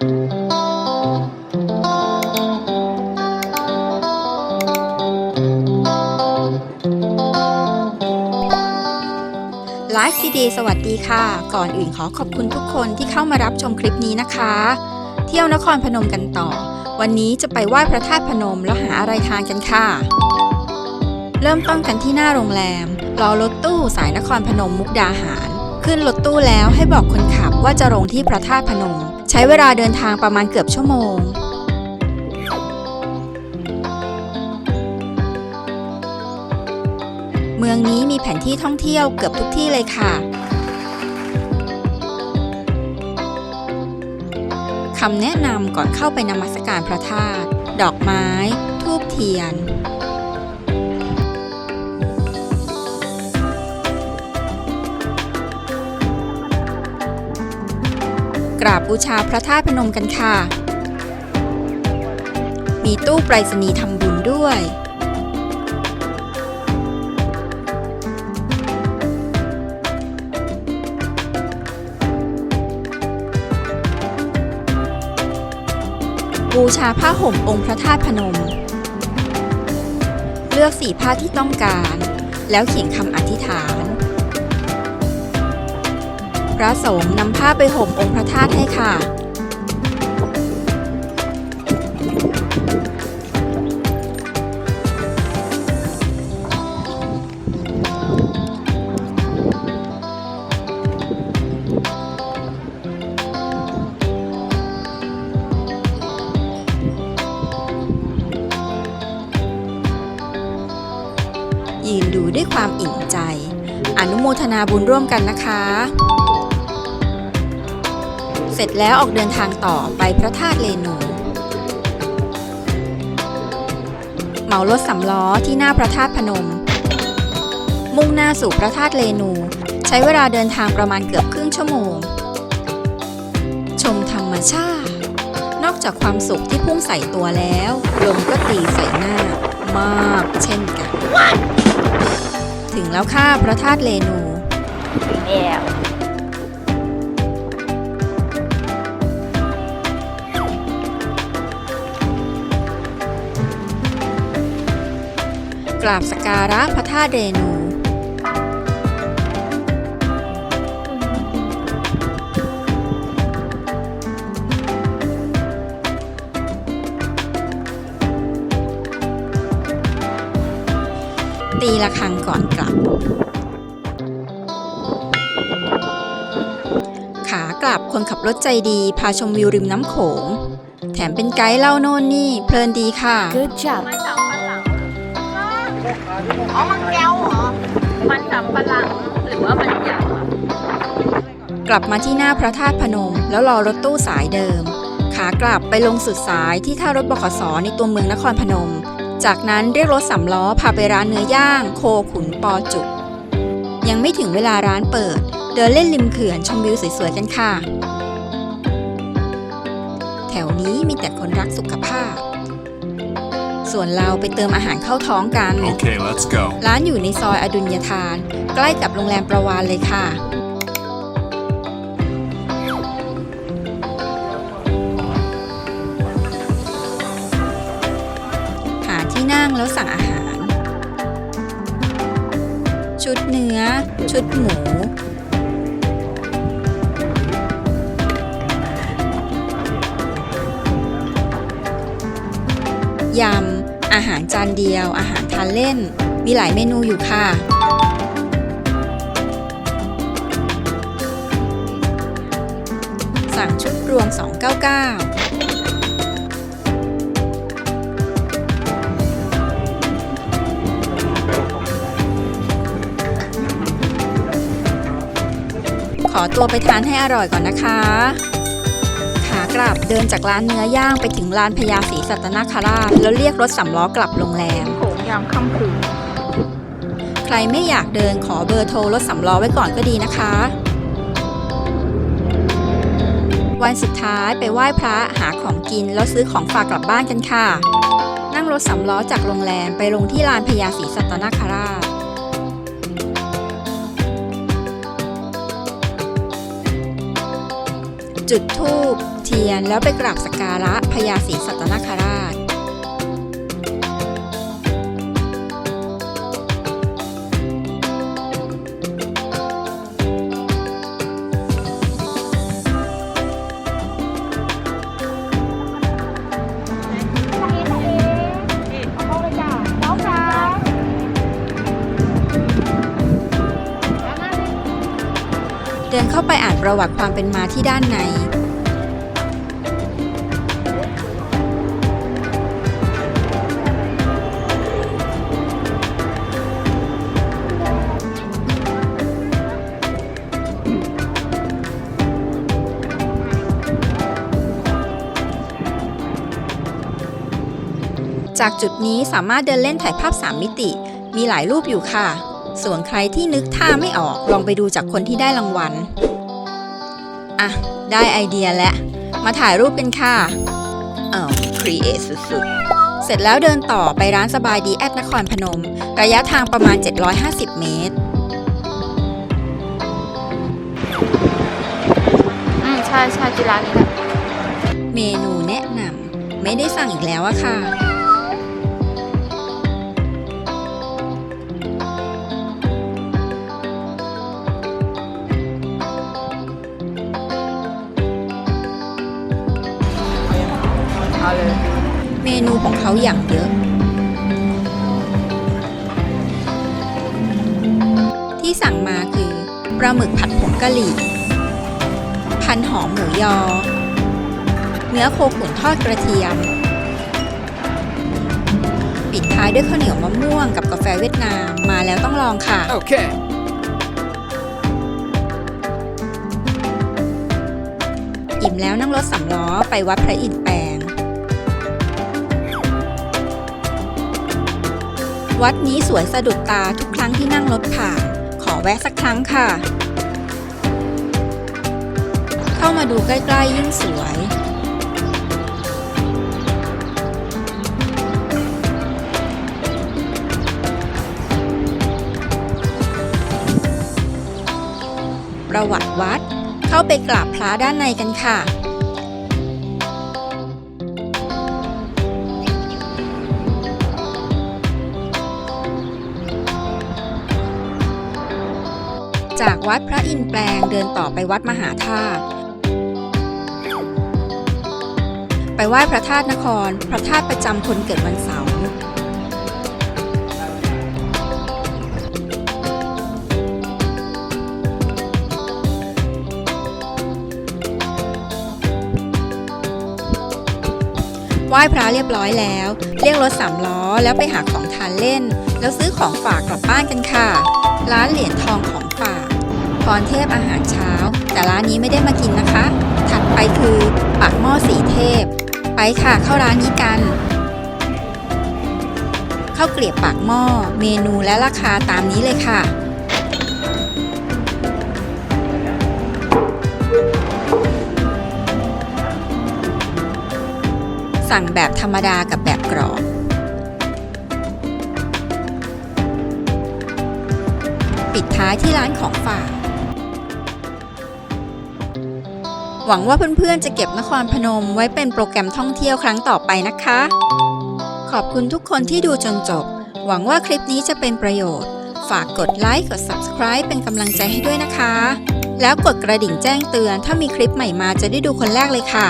ไลฟ์ดีสวัสดีค่ะ ก่อนอื่นขอขอบคุณทุกคนที่เข้ามารับชมคลิปนี้นะคะ เที่ยวนครพนมกันต่อ วันนี้จะไปไหว้พระธาตุพนมแล้วหาอะไรทานกันค่ะ เริ่มต้นกันที่หน้าโรงแรม รอรถตู้สายนครพนมมุกดาหาร ขึ้นรถตู้แล้วให้บอกคนขับว่าจะลงที่พระธาตุพนม ใช้เวลาเดินทางประมาณเกือบชั่วโมง เมืองนี้มีแผนที่ท่องเที่ยวเกือบทุกที่เลยค่ะคำแนะนำก่อนเข้าไปนมัสการพระธาตุ ดอกไม้ ทูบเทียน กราบบูชาพระธาตุพนมกันค่ะ มีตู้ไปรษณีย์ทำบุญด้วย บูชาผ้าห่มองค์พระธาตุพนม เลือกสีผ้าที่ต้องการ แล้วเขียนคำอธิษฐาน ระสงฆ์นำผ้าไปห่มองค์พระธาตุให้ค่ะ ยืนดูด้วยความอิ่มใจ อนุโมทนาบุญร่วมกันนะคะ ร็จแล้วออกเดินทางต่อไปพระธาตุเลนูเหมารถสำล้อที่หน้าพระธาตุพนม มุ่งหน้าสู่พระธาตุเลนู ใช้เวลาเดินทางประมาณเกือบครึ่งชั่วโมง ชมธรรมชาติ นอกจากความสุขที่พุ่งใส่ตัวแล้วลมก็ตีใส่หน้ามากเช่นกัน ถึงแล้วค่ะพระธาตุเลนูแล้ว กราบสการะพระธาตุเรนู ตีละครังก่อนกลับ ขากลับคนขับรถใจดีพาชมวิวริมน้ำโขง แถมเป็นไกด์เล่าโน่นนี่ เพลินดีค่ะ Good job อ๋อ มันแก้วเหรอ มันสำปะหลังหรือว่ามันยาวอะกลับมาที่หน้าพระธาตุพนม แล้วรอรถตู้สายเดิม ขากลับไปลงสุดสายที่ท่ารถบขสในตัวเมืองนครพนม จากนั้นเรียกรถสำล้อพาไปร้านเนื้อย่างโคขุนปอจุก ยังไม่ถึงเวลาร้านเปิด เดินเล่นริมเขื่อนชมวิวสวยๆกันค่ะ แถวนี้มีแต่คนรักสุขภาพ ส่วนเราไปเติมอาหารเข้าท้องกัน Okay, let's go. ร้านอยู่ในซอยอดุลยทาน ใกล้กับโรงแรมประวานเลยค่ะ หาที่นั่งแล้วสั่งอาหาร ชุดเนื้อ ชุดหมู ยำ อาหารจานเดียว อาหารทานเล่น มีหลายเมนูอยู่ค่ะ สั่งชุดรวม 299ขอตัวไปทานให้อร่อยก่อนนะคะ ขากลับเดินจากร้านเนื้อย่างไปถึงร้านพญาศรี สัตนคราชแล้วเรียกรถสำล้อกลับโรงแรมโขงยามค่ำคืน ใครไม่อยากเดินขอเบอร์โทรรถสำล้อไว้ก่อนก็ดีนะคะ วันสุดท้ายไปไหว้พระหาของกินแล้วซื้อของฝากกลับบ้านกันค่ะ นั่งรถสำล้อจากโรงแรมไปลงที่ลานพญาศรีสัตนคราชจุดธูป เทียนแล้วไปกราบสักการะพญาศรีสัตนคราช เดินเข้าไปอ่านประวัติความเป็นมาที่ด้านใน จากจุดนี้สามารถเดินเล่นถ่ายภาพ 3 มิติ มีหลายรูปอยู่ค่ะ ส่วนใครที่นึกท่าไม่ออกลองไปดูจากคนที่ได้รางวัล อะ ได้ไอเดียแล้ว มาถ่ายรูปกันค่ะอ้าวครีเอทสุดๆ เสร็จแล้วเดินต่อไปร้านสบายดีแอดนครพนม ระยะทางประมาณ 750 เมตร อืมใช่ใช่กีฬานี้แหละ เมนูแนะนำไม่ได้สั่งอีกแล้วอะค่ะ เมนูของเขาอย่างเยอะ ที่สั่งมาคือปลาหมึกผัดผงกะหรี่ พันหอมหมูยอ เนื้อโคขุนทอดกระเทียม ปิดท้ายด้วยข้าวเหนียวมะม่วงกับกาแฟเวียดนามมาแล้วต้องลองค่ะ Okay. อิ่มแล้วนั่งรถสำล้อไปวัดพระอินทร์ วัดนี้สวยสะดุดตาทุกครั้งที่นั่งรถผ่าน ขอแวะสักครั้งค่ะ เข้ามาดูใกล้ๆยิ่งสวย ประวัติวัด เข้าไปกราบพระด้านในกันค่ะ จากวัดพระอินทร์แปลงเดินต่อไปวัดมหาธาตุไปไหว้พระธาตุนคร พระธาตุประจำคนเกิดวันเสาร์ไหว้พระเรียบร้อยแล้ว เรียกรถสามล้อแล้วไปหาของทานเล่น แล้วซื้อของฝากกลับบ้านกันค่ะ ร้านเหรียญทองของฝาก รเทพอาหารเช้า แต่ร้านนี้ไม่ได้มากินนะคะ ถัดไปคือปากหม้อสีเทพ ไปค่ะเข้าร้านนี้กันข้าวเกลียบปากหม้อเมนูและราคาตามนี้เลยค่ะสั่งแบบธรรมดากับแบบกรอบ ปิดท้ายที่ร้านของฝาก หวังว่าเพื่อนๆจะเก็บนครพนมไว้เป็นโปรแกรมท่องเที่ยวครั้งต่อไปนะคะ ขอบคุณทุกคนที่ดูจนจบ หวังว่าคลิปนี้จะเป็นประโยชน์ ฝากกดไลค์กด Subscribe เป็นกำลังใจให้ด้วยนะคะ แล้วกดกระดิ่งแจ้งเตือน ถ้ามีคลิปใหม่มาจะได้ดูคนแรกเลยค่ะ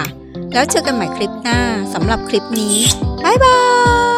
แล้วเจอกันใหม่คลิปหน้าสำหรับคลิปนี้บ๊ายบาย